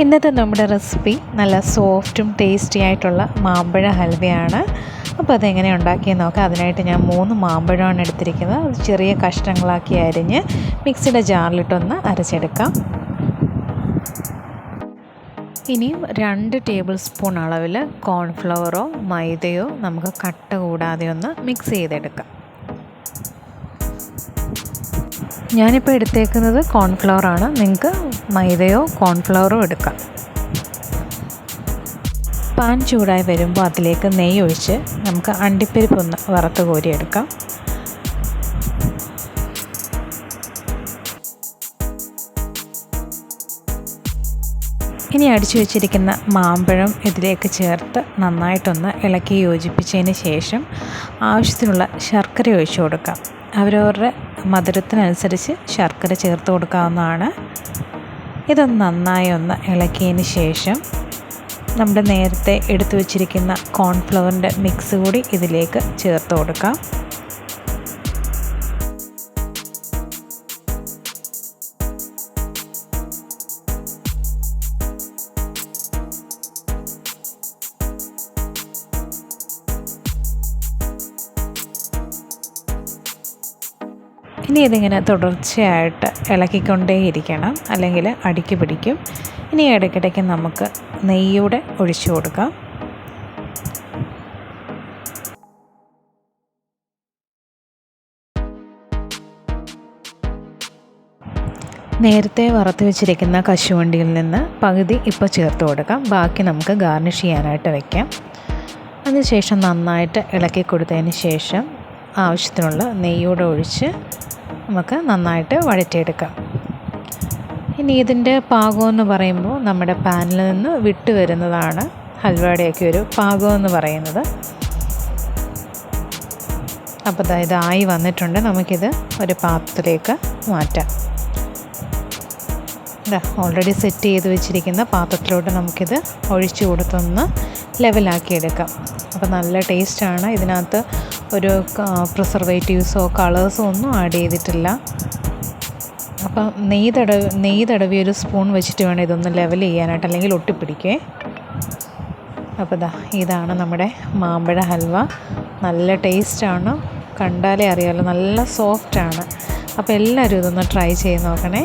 ഇന്നത്തെ നമ്മുടെ റെസിപ്പി നല്ല സോഫ്റ്റും ടേസ്റ്റി ആയിട്ടുള്ള മാമ്പഴ ഹൽവയാണ്. അപ്പോൾ അതെങ്ങനെ ഉണ്ടാക്കിയെന്ന് നോക്കാം. അതിനായിട്ട് ഞാൻ മൂന്ന് മാമ്പഴമാണ് എടുത്തിരിക്കുന്നത്. അത് ചെറിയ കഷ്ണങ്ങളാക്കി അരിഞ്ഞ് മിക്സിയുടെ ജാറിലിട്ടൊന്ന് അരച്ചെടുക്കാം. ഇനിയും രണ്ട് ടേബിൾ സ്പൂൺ അളവിൽ കോൺഫ്ലവറോ മൈദയോ നമുക്ക് കട്ട കൂടാതെ ഒന്ന് മിക്സ് ചെയ്തെടുക്കാം. ഞാനിപ്പോൾ എടുത്തേക്കുന്നത് കോൺഫ്ലവർ ആണ്. നിങ്ങൾക്ക് മൈദയോ കോൺഫ്ലവറോ എടുക്കാം. പാൻ ചൂടായി വരുമ്പോൾ അതിലേക്ക് നെയ്യ് ഒഴിച്ച് നമുക്ക് അണ്ടിപ്പരിപ്പ് ഒന്ന് വറുത്ത് കോരിയെടുക്കാം ഇനി അടിച്ചു വെച്ചിരിക്കുന്ന മാമ്പഴം ഇതിലേക്ക് ചേർത്ത് നന്നായിട്ടൊന്ന് ഇളക്കി യോജിപ്പിച്ചതിന് ശേഷം ആവശ്യത്തിനുള്ള ശർക്കര ഒഴിച്ചു കൊടുക്കാം. അവരവരുടെ മധുരത്തിനനുസരിച്ച് ശർക്കര ചേർത്ത് കൊടുക്കാവുന്നതാണ്. ഇത് നന്നായി ഒന്ന് ഇളക്കിയതിന് ശേഷം നമ്മൾ നേരത്തെ എടുത്തു വച്ചിരിക്കുന്ന കോൺഫ്ലവറിന്റെ മിക്സ് കൂടി ഇതിലേക്ക് ചേർത്ത് കൊടുക്കാം. ഇനി ഇതിങ്ങനെ തുടർച്ചയായിട്ട് ഇളക്കിക്കൊണ്ടേയിരിക്കണം. അല്ലെങ്കിൽ അടിക്ക് പിടിക്കും. ഇനി ഇടയ്ക്കിടയ്ക്ക് നമുക്ക് നെയ്യൂടെ ഒഴിച്ചു കൊടുക്കാം. നേരത്തെ വറുത്ത് വെച്ചിരിക്കുന്ന കശുവണ്ടിയിൽ നിന്ന് പകുതി ഇപ്പോൾ ചേർത്ത് കൊടുക്കാം. ബാക്കി നമുക്ക് ഗാർണിഷ് ചെയ്യാനായിട്ട് വയ്ക്കാം അതിനുശേഷം നന്നായിട്ട് ഇളക്കി കൊടുത്തതിന് ശേഷം ആവശ്യത്തിനുള്ള നെയ്യൂടെ ഒഴിച്ച് നമുക്ക് നന്നായിട്ട് വഴറ്റിയെടുക്കാം. ഇനി ഇതിന്റെ പാകം എന്ന് പറയുമ്പോൾ നമ്മുടെ പാനിൽ നിന്ന് വിട്ടു വരുന്നതാണ് ഹൽവയുടെയൊക്കെ ഒരു പാകം എന്ന് പറയുന്നത്. അപ്പോൾ ഇതായി വന്നിട്ടുണ്ട്. നമുക്കിത് ഒരു പാത്രത്തിലേക്ക് മാറ്റാം. ഓൾറെഡി സെറ്റ് ചെയ്ത് വെച്ചിരിക്കുന്ന പാത്രത്തിലോട്ട് നമുക്കിത് ഒഴിച്ചു കൊടുത്തൊന്ന് ലെവലാക്കിയെടുക്കാം അപ്പോൾ നല്ല ടേസ്റ്റാണ് ഇതിനകത്ത് ഒരു പ്രിസർവേറ്റീവ്സോ കളേഴ്സോ ഒന്നും ആഡ് ചെയ്തിട്ടില്ല. അപ്പം നെയ്യ് തടവി നെയ്യ് തടവി ഒരു സ്പൂൺ വെച്ചിട്ട് വേണം ഇതൊന്ന് ലെവൽ ചെയ്യാനായിട്ട് അല്ലെങ്കിൽ ഒട്ടിപ്പിടിക്കേ. അപ്പോൾ ഇതാ ഇതാണ് നമ്മുടെ മാമ്പഴ ഹൽവ. നല്ല ടേസ്റ്റാണ് കണ്ടാലേ അറിയാമല്ലോ നല്ല സോഫ്റ്റാണ് അപ്പോൾ എല്ലാവരും ഇതൊന്ന് ട്രൈ ചെയ്ത് നോക്കണേ.